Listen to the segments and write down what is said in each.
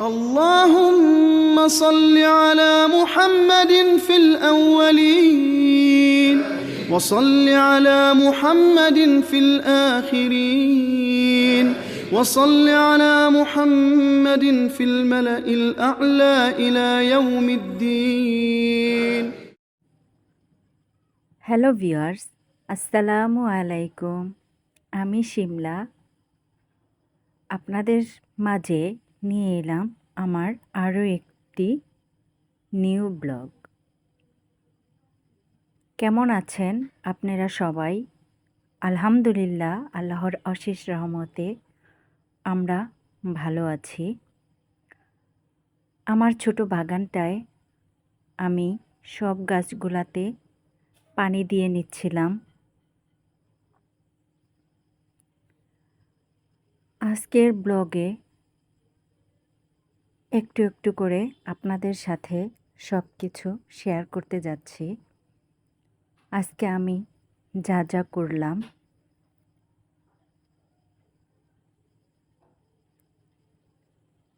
اللهم صل على محمد في الأولين وصل على محمد في الآخرين وصل على محمد في الملأ الأعلى إلى يوم الدين hello viewers আসসালামু আলাইকুম আমি শিমলা আপনাদের মাঝে নিয়ে এলাম আমার আরও একটি নিউ ব্লগ। কেমন আছেন আপনারা সবাই? আলহামদুলিল্লাহ, আল্লাহর অশেষ রহমতে আমরা ভালো আছি। আমার ছোট বাগানটায় আমি সব গাছগুলাতে পানি দিয়ে নিচ্ছিলাম। আজকের ব্লগে একটু একটু করে আপনাদের সাথে সব কিছু শেয়ার করতে যাচ্ছি। আজকে আমি যা যা করলাম,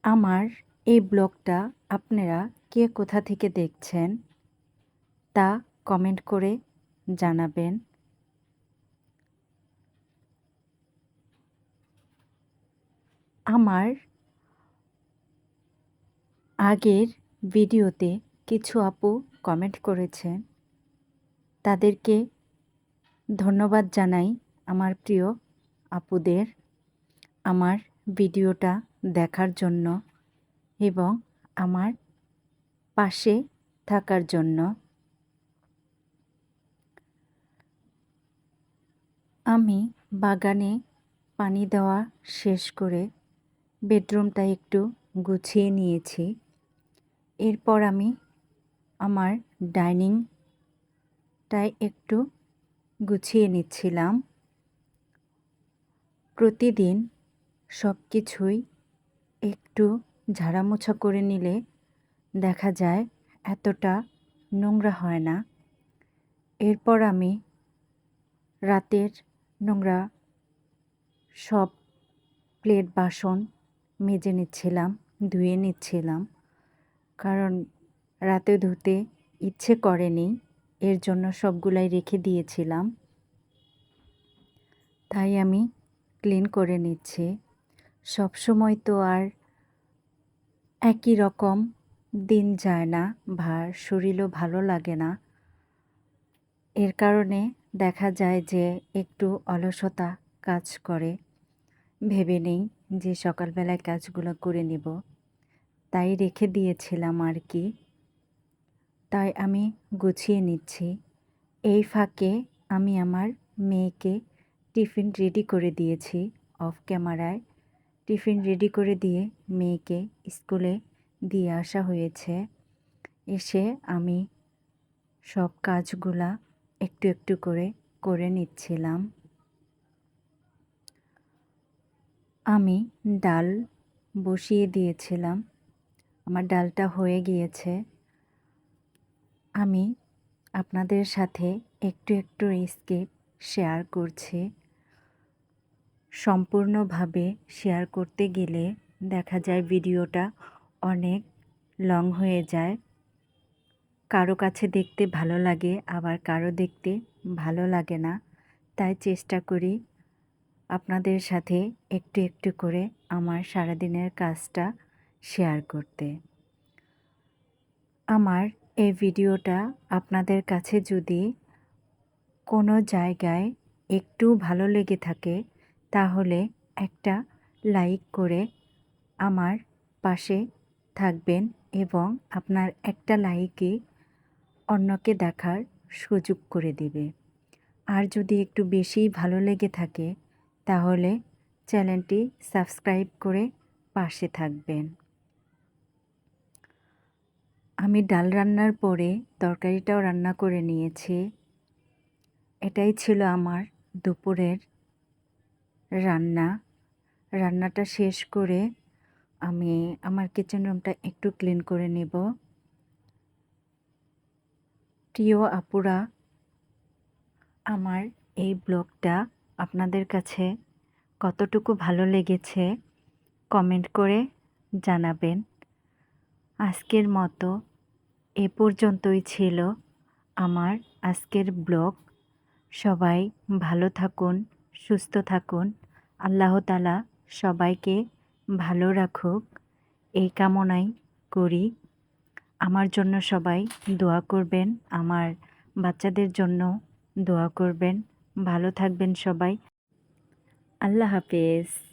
আমার এই ব্লগটা আপনারা কে কোথা থেকে দেখছেন তা কমেন্ট করে জানাবেন। আমার আগের ভিডিওতে কিছু আপু কমেন্ট করেছেন তাদেরকে ধন্যবাদ জানাই আমার প্রিয় আপুদের আমার ভিডিওটা দেখার জন্য এবং আমার পাশে থাকার জন্য। আমি বাগানে পানি দেওয়া শেষ করে বেডরুমটা একটু গুছিয়ে নিয়েছি। এরপর আমি আমার ডাইনিংটায় একটু গুছিয়ে নিচ্ছিলাম। প্রতিদিন সব কিছুই একটু ঝাড়ামোছা করে নিলে দেখা যায় এতটা নোংরা হয় না। এরপর আমি রাতের নোংরা সব প্লেট বাসন মেজে নিচ্ছিলাম, ধুয়ে নিচ্ছিলাম। কারণ রাতে ধুতে ইচ্ছে করেনি, এর জন্য সবগুলাই রেখে দিয়েছিলাম। তাই আমি ক্লিন করে নিচ্ছি। সব সময় তো আর একই রকম দিন যায় না, ভার, শরীরও ভালো লাগে না। এর কারণে দেখা যায় যে একটু অলসতা কাজ করে। ভেবে নেই যে সকালবেলায় কাজগুলো করে নেব। তাই রেখে দিয়েছিলাম আর কি। তাই আমি গুছিয়ে নিচ্ছি। এই ফাঁকে আমি আমার মেয়েকে টিফিন রেডি করে দিয়েছি অফ ক্যামেরায়। টিফিন রেডি করে দিয়ে মেয়েকে স্কুলে দিয়ে আসা হয়েছে। এসে আমি সব কাজগুলা একটু একটু করে করে নিচ্ছিলাম। আমি ডাল বসিয়ে দিয়েছিলাম। আমার ডালটা হয়ে গিয়েছে। আমি আপনাদের সাথে একটু একটু স্কেপ শেয়ার করছি। সম্পূর্ণভাবে শেয়ার করতে গেলে দেখা যায় ভিডিওটা অনেক লং হয়ে যায়। কারও কাছে দেখতে ভালো লাগে, আবার কারও দেখতে ভালো লাগে না। তাই চেষ্টা করি আপনাদের সাথে একটু একটু করে আমার সারাদিনের কাজটা শেয়ার করতে। আমার এই ভিডিওটা আপনাদের কাছে যদি কোনো জায়গায় একটু ভালো লেগে থাকে, তাহলে একটা লাইক করে আমার পাশে থাকবেন এবং আপনার একটা লাইকই অন্যকে দেখার সুযোগ করে দেবে। আর যদি একটু বেশি ভালো লেগে থাকে, তাহলে চ্যানেলটি সাবস্ক্রাইব করে পাশে থাকবেন। আমি ডাল রান্নার পরে তরকারিটাও রান্না করে নিয়েছি। এটাই ছিল আমার দুপুরের রান্না। রান্নাটা শেষ করে আমি আমার কিচেন রুমটা একটু ক্লিন করে নেব। প্রিয় আপুরা, আমার এই ব্লগটা আপনাদের কাছে কতটুকু ভালো লেগেছে কমেন্ট করে জানাবেন। আজকের মতো এ পর্যন্তই ছিল আমার আজকের ব্লগ। সবাই ভালো থাকুন, সুস্থ থাকুন। আল্লাহ তালা সবাইকে ভালো রাখুক। এই কামনাই করি। আমার জন্য সবাই দোয়া করবেন, আমার বাচ্চাদের জন্য দোয়া করবেন। ভালো থাকবেন সবাই। আল্লাহ হাফেজ।